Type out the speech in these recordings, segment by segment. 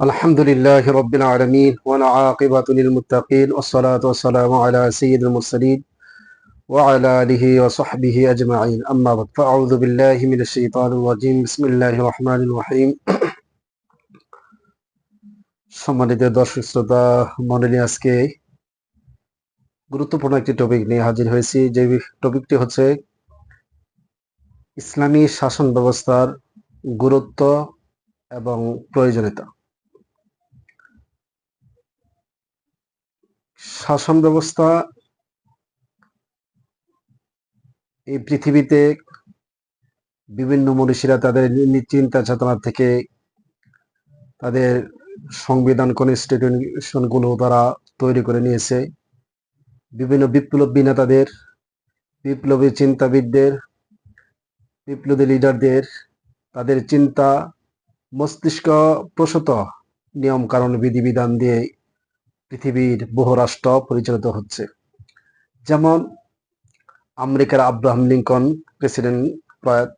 الحمد لله رب العالمين والعاقبة للمتقين والصلاة والسلام على سيد المرسلين وعلى آله وصحبه أجمعين أما بعد فأعوذ بالله من الشيطان الرجيم بسم الله الرحمن الرحيم সম্মানিত দর্শক শ্রোতা মন্ডলী আজকে গুরুত্বপূর্ণ একটি টপিক নিয়ে হাজির হয়েছি যে টপিকটি হচ্ছে ইসলামী শাসন ব্যবস্থার গুরুত্ব এবং প্রয়োজনীয়তা শাসন ব্যবস্থা এই পৃথিবীতে বিভিন্ন মনীষীরা তাদের চিন্তা চেতনা থেকে তাদের সংবিধান কনস্টিটিউশনগুলো তারা তৈরি করে নিয়েছে। বিভিন্ন বিপ্লবী নেতাদের, বিপ্লবী চিন্তাবিদদের, বিপ্লবী লিডারদের তাদের চিন্তা মস্তিষ্ক প্রসূত নিয়ম কারণ বিধিবিধান দিয়ে পৃথিবীর বহু রাষ্ট্র পরিচালিত হচ্ছে। যেমন আমেরিকার আব্রাহাম লিঙ্কন প্রেসিডেন্ট প্রয়াত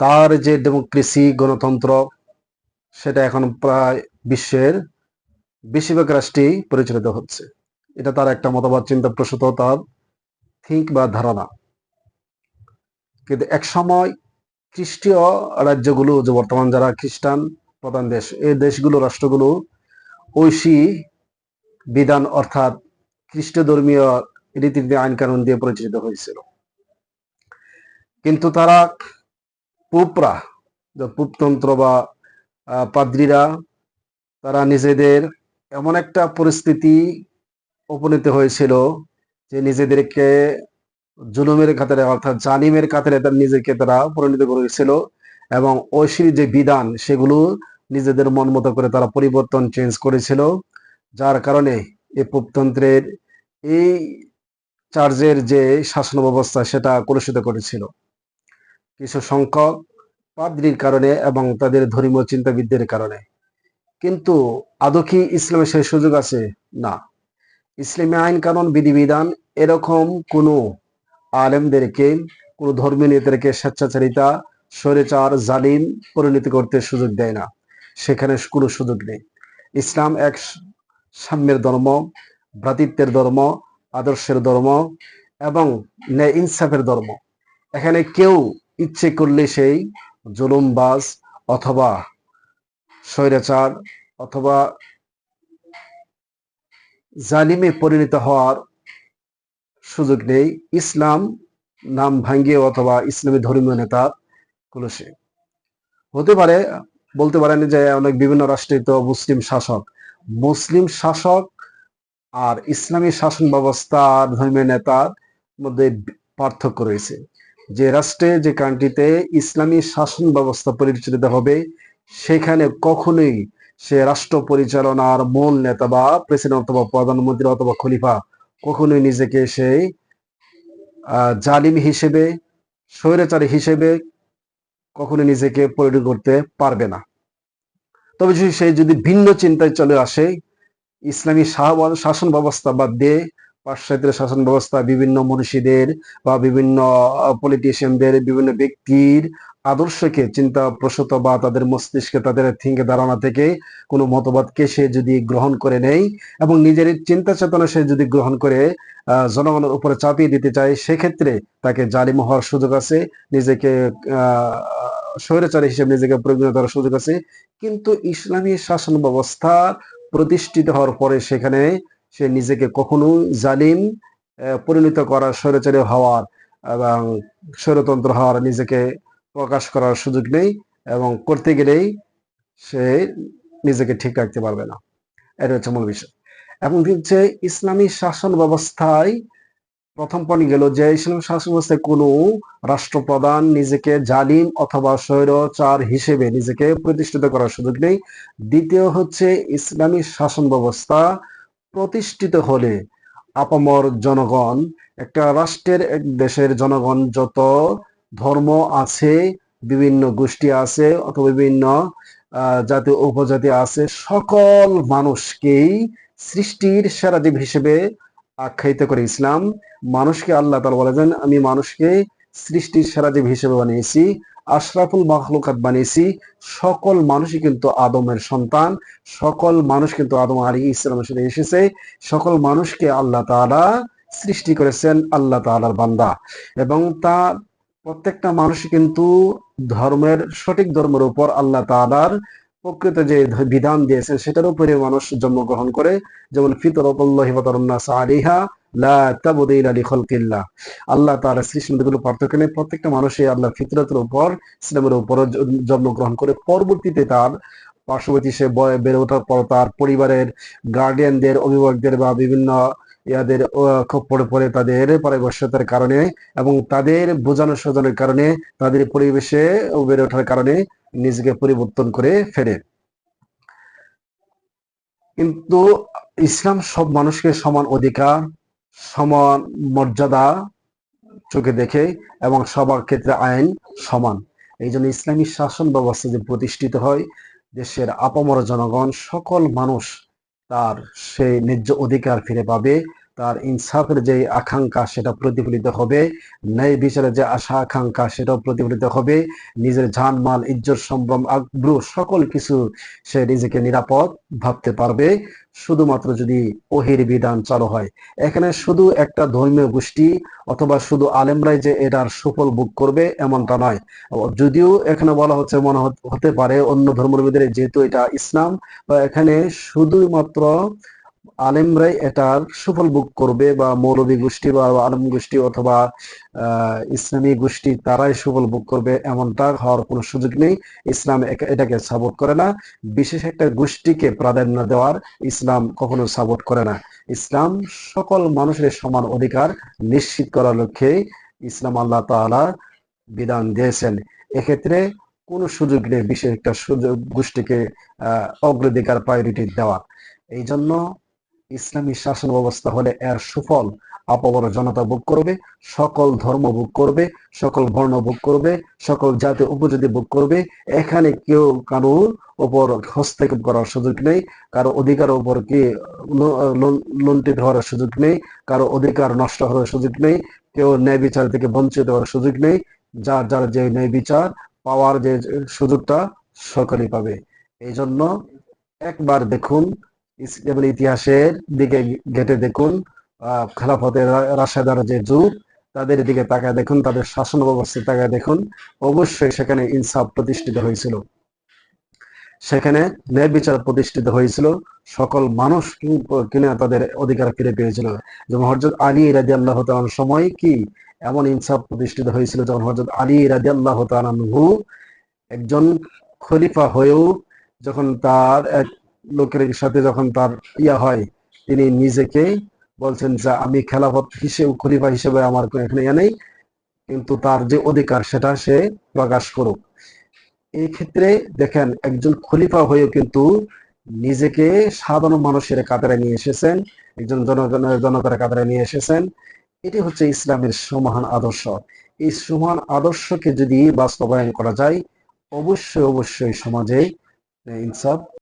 তার যে ডেমোক্রেসি গণতন্ত্র, সেটা এখন প্রায় বিশ্বের বেশিরভাগ রাষ্ট্রেই পরিচালিত হচ্ছে। এটা তার একটা মতবাদ, চিন্তা প্রসূত তার থিঙ্ক বা ধারণা। কিন্তু এক সময় খ্রিস্টীয় রাজ্যগুলো, যে বর্তমান যারা খ্রিস্টান প্রধান দেশ এই দেশগুলো, রাষ্ট্রগুলো ঐশী বিধান অর্থাৎ খ্রিস্ট ধর্মীয় রীতিনীতি আইন কানুন দিয়ে পরিচালিত হয়েছিল। কিন্তু তারা পুপরা পুপতন্ত্র বা পাদ্রীরা, তারা নিজেদের এমন একটা পরিস্থিতি উপনীত হয়েছিল যে নিজেদেরকে জুলুমের খাতারে অর্থাৎ জালিমের খাতারে তার নিজেকে তারা পরিণত করেছিল এবং ঐশীর যে বিধান, সেগুলো নিজেদের মন মতো করে তারা পরিবর্তন চেঞ্জ করেছিল। যার কারণে এই পোপতন্ত্রের এই চার্জের যে শাসন ব্যবস্থা, সেটা কলুষিত করেছিল। কিছু সংখ্যক পাদ্রির কারণে এবং তাদের ধর্মীয় চিন্তাবিদদের কারণে। কিন্তু আদৌ কি ইসলামে সেই সুযোগ আছে না। ইসলামী আইন কানুন, বিধিবিধান এরকম কোনো আলেমদেরকে, কোনো ধর্মীয় নেতাদেরকে স্বেচ্ছাচারিতা, স্বৈরাচার, জালিম পরিণত করতে সুযোগ দেয় না। সেখানে কোনো সুযোগ নেই। ইসলাম এক সাম্যের ধর্ম, ভ্রাতৃত্বের ধর্ম, আদর্শের ধর্ম এবং ন্যায় ইনসাফের ধর্ম। এখানে কেউ ইচ্ছে করলে সেই জুলুমবাজ অথবা স্বৈরাচার অথবা জালিমে পরিণত হওয়ার সুযোগ নেই। ইসলাম নাম ভাঙ্গিয়ে অথবা ইসলামী ধর্মীয় নেতা কুলসে হতে পারে, বলতে পারেন যে অনেক বিভিন্ন রাষ্ট্রে তো মুসলিম শাসক মুসলিম শাসক আর ইসলামী শাসন ব্যবস্থার ধর্মীয় নেতার মধ্যে পার্থক্য রয়েছে। যে রাষ্ট্রে, যে কান্ট্রিতে ইসলামী শাসন ব্যবস্থা পরিচালিত হবে, সেখানে কখনোই সে রাষ্ট্র পরিচালনার মূল নেতা বা প্রেসিডেন্ট অথবা প্রধানমন্ত্রী অথবা খলিফা কখনোই নিজেকে সে জালিম হিসেবে, স্বৈরাচারী হিসেবে কখনো নিজেকে পরিণত করতে পারবে না। তবে যদি সে যদি ভিন্ন চিন্তায় চলে আসে, ইসলামী শাসন ব্যবস্থা বাদ দিয়ে পাশ্চাত্যের শাসন ব্যবস্থা, বিভিন্ন মনীষীদের বা বিভিন্ন পলিটিশিয়ানদের বিভিন্ন ব্যক্তির আদর্শকে চিন্তা প্রসূত বা তাদের মস্তিষ্কে, তাদের থিঙ্কে ধারণা থেকে কোনো মতবাদকে সে যদি গ্রহণ করে নেই এবং নিজের চিন্তা চেতনা সে যদি গ্রহণ করে জনগণের উপরে চাপিয়ে দিতে চায়, সেক্ষেত্রে তাকে জালিম হওয়ার সুযোগ আছে। নিজেকে স্বৈরাচারী হিসেবে নিজেকে পরিণত করার সুযোগ আছে। কিন্তু ইসলামী শাসন ব্যবস্থা প্রতিষ্ঠিত হওয়ার পরে সেখানে সে নিজেকে কখনো জালিম পরিণত করার, স্বৈরাচারী হওয়ার এবং স্বৈরতন্ত্র হওয়ার নিজেকে প্রকাশ করার সুযোগ নেই এবং করতে গেলেই সে নিজেকে ঠিক রাখতে পারবে না। এটা হচ্ছে মূল বিষয়। এবং হচ্ছে ইসলামী শাসন ব্যবস্থায় প্রথম পয়েন্ট গেল যে ইসলাম শাসন ব্যবস্থায় কোনো রাষ্ট্রপ্রধান নিজেকে জালিম অথবা স্বৈরচার হিসেবে নিজেকে প্রতিষ্ঠিত করার সুযোগ নেই। দ্বিতীয় হচ্ছে ইসলামী শাসন ব্যবস্থা প্রতিষ্ঠিত হলে আপামর জনগণ, একটা রাষ্ট্রের এক দেশের জনগণ যত ধর্ম আছে, বিভিন্ন গোষ্ঠী আছে অথবা বিভিন্ন জাতি উপজাতি আছে, সকল মানুষকেই সৃষ্টির সেরা জীব হিসেবে আখ্যায়িত করে ইসলাম, মানুষকে আল্লাহ তালা বলেছেন, আমি মানুষকে সৃষ্টির সেরা জীব হিসেবে বানিয়েছি, আশরাফুল মাখলুকাত বানিয়েছি। সকল মানুষই কিন্তু আদমের সন্তান, সকল মানুষ কিন্তু আদম আলী ইসলামের সাথে এসেছে, সকল মানুষকে আল্লাহ তাআলা সৃষ্টি করেছেন, আল্লাহ তাআলার বান্দা। এবং তার প্রত্যেকটা মানুষ কিন্তু ধর্মের সঠিক ধর্মের উপর আল্লাহ তাআলার প্রকৃত যে বিধান দিয়েছেন, সেটার উপরে মানুষ জন্মগ্রহণ করে। যেমন লিখালকিল্লাহ। আল্লাহ তার সৃষ্টির কোনো পার্থক্য নেই প্রত্যেকটা মানুষই আল্লাহ ফিতরতের উপর, ইসলামের উপর জন্মগ্রহণ করে। পরবর্তীতে তার পার্শ্ববর্তী সে বয়ে- বেড়ে ওঠার পর তার পরিবারের গার্ডিয়ানদের অভিভাবকদের বা বিভিন্ন ইয়াদের খপ্পরে পড়ে তাদের পরামর্শতার কারণে এবং তাদের বোঝানো সোজানোর কারণে তাদের পরিবেশে বেড়ে ওঠার কারণে নিজেকে পরিবর্তন করে ফেরে কিন্তু ইসলাম সব মানুষকে সমান অধিকার, সমান মর্যাদা চোখে দেখে এবং সবার ক্ষেত্রে আইন সমান। এই জন্য ইসলামী শাসন ব্যবস্থা যে প্রতিষ্ঠিত হয়, দেশের আপামর জনগণ, সকল মানুষ তার সেই ন্যায্য অধিকার ফিরে পাবে। তার ইনসাফের যে আকাঙ্ক্ষা সেটা প্রতিফলিত হবে, ন্যায় বিচারের যে আশা আকাঙ্ক্ষা সেটাও প্রতিফলিত হবে, নিজের জান মাল ইজ্জত, সম্ভ্রম, আগ্রহ সকল কিছু সে নিজেকে নিরাপদ ভাবতে পারবে। শুধুমাত্র যদি ওহির বিধান চালু হয়। এখানে শুধু একটা ধর্মীয় গোষ্ঠী অথবা শুধু আলেমরাই যে এটার সুফল ভোগ করবে এমনটা নয়। যদিও এখানে বলা হচ্ছে মনে হতে পারে অন্য ধর্মের ভিতরে যেহেতু এটা ইসলাম বা এখানে শুধুমাত্র আলেমরাই এটার সুফল ভোগ করবে বা মৌলবী গোষ্ঠী বা আলেম গোষ্ঠী অথবা ইসলামী গোষ্ঠী তারাই সুফল ভোগ করবে এমনটা হওয়ার কোনো সুযোগ নেই। ইসলাম এটাকে সাপোর্ট করে না। বিশেষ একটা গোষ্ঠীকে প্রাধান্য দেওয়ার ইসলাম কখনো সাপোর্ট করে না। ইসলাম সকল মানুষের সমান অধিকার নিশ্চিত করার লক্ষ্যে ইসলাম আল্লাহ তাআলা বিধান দিয়েছেন। এক্ষেত্রে কোনো সুযোগ নেই বিশেষ একটা সুযোগ গোষ্ঠীকে অগ্রাধিকার প্রায়োরিটি দেওয়ার। এই জন্য ইসলামী শাসন ব্যবস্থা হলে এর সুফল আপামর জনতা ভোগ করবে, সকল ধর্ম ভোগ করবে, সকল বর্ণ ভোগ করবে, সকল জাতি উপজাতি ভোগ করবে। এখানে কেউ কারোর ওপর হস্তক্ষেপ করার সুযোগ নেই, কারও অধিকার উপর কি লুণ্ঠিত হওয়ার সুযোগ নেই, কারও অধিকার নষ্ট হওয়ার সুযোগ নেই, কেউ ন্যায় বিচার থেকে বঞ্চিত হওয়ার সুযোগ নেই, যার যার যে ন্যায় বিচার, পাওয়ার যে সুযোগটা সকলেই পাবে। এই জন্য একবার দেখুন ইসলামের ইতিহাসের দিকে ঘেটে দেখুন খেলাফতের রাশেদার যে যুগ তাদের দিকে তাকায় দেখুন, তাদের শাসন ব্যবস্থা তাকায় দেখুন, অবশ্যই সেখানে ইনসাফ প্রতিষ্ঠিত হয়েছিল। সেখানে ন্যায় বিচার প্রতিষ্ঠিত হয়েছিল, সকল মানুষ কিনা তাদের অধিকার ফিরে পেয়েছিল। যেমন হজরত আলী রাজি আল্লাহ সময় কি, এমন ইনসাফ প্রতিষ্ঠিত হয়েছিল যখন হজরত আলী রাজি আল্লাহ একজন খলিফা হয়েও যখন তার এক লোকের সাথে যখন তার ইয়া হয়, তিনি নিজেকে বলছেন যে, আমি খেলাফত হিসেবে, খলিফা হিসেবে আমার এখানে ইয়া নেই, কিন্তু তার যে অধিকার, সেটা সে প্রকাশ করুক। এই ক্ষেত্রে দেখেন, একজন খলিফা হয়েও কিন্তু নিজেকে সাধারণ মানুষের কাতারে নিয়ে এসেছেন, একজন জনগণের জনতার কাতারে নিয়ে এসেছেন। এটি হচ্ছে ইসলামের সমান আদর্শ। এই সমান আদর্শকে যদি বাস্তবায়ন করা যায়, অবশ্যই অবশ্যই সমাজে ইনসাফ